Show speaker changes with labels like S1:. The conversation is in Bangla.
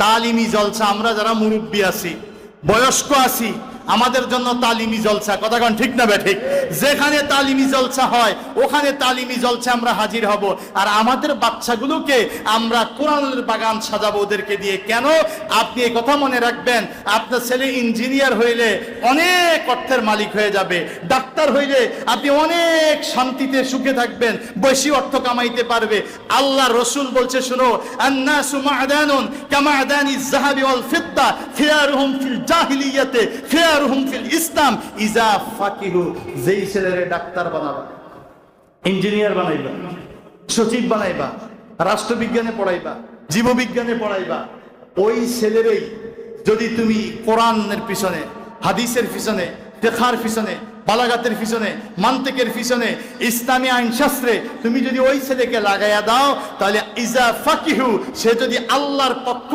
S1: তালিমি জলসা আমরা যারা মুরব্বী আছি বয়স্ক আছি আমাদের জন্য তালিমি জলসা। কথা কন, ঠিক না বে, ঠিক? যেখানে তালিমি জলসা হয়, ওখানে তালিমি জলসা আমরা হাজির হব। আর আমাদের বাচ্চাগুলোকে আমরা কোরআনের বাগান সাজাবো ওদেরকে দিয়ে। কেন? আপনি এই কথা মনে রাখবেন, আপনার ছেলে ইঞ্জিনিয়ার হইলে অনেক অর্থের মালিক হয়ে যাবে। ডাক্তার হইলে আপনি অনেক শান্তিতে সুখে থাকবেন, বেশি অর্থ কামাইতে পারবে। আল্লাহ রসুল বলছে, শুনো, আন্নাসু মা'দানুন কামা'দানি যাহাবি ওয়াল ফিদ্দা খিয়ারুহুম ফিল জাহিলিয়াতে খিয়ারুহুম ফিল ইসলাম, ইজা ফাকিহু, যেই ছেলেরে ডাক্তার বানাবা, ইঞ্জিনিয়ার বানাইবা, সচিব বানাইবা, রাষ্ট্রবিজ্ঞানে পড়াইবা, জীববিজ্ঞানে পড়াইবা, ওই ছেলেরই যদি তুমি কোরআনের পিছনে, হাদিসের পিছনে দেখার পিছনে, বালাগাতের পিছনে, মান্তেকের পিছনে, ইসলামী আইন শাস্ত্রে তুমি যদি ওই ছেলেকে লাগাইয়া দাও, তাহলে ইজা ফাকিহু, সে যদি আল্লাহর পক্ষ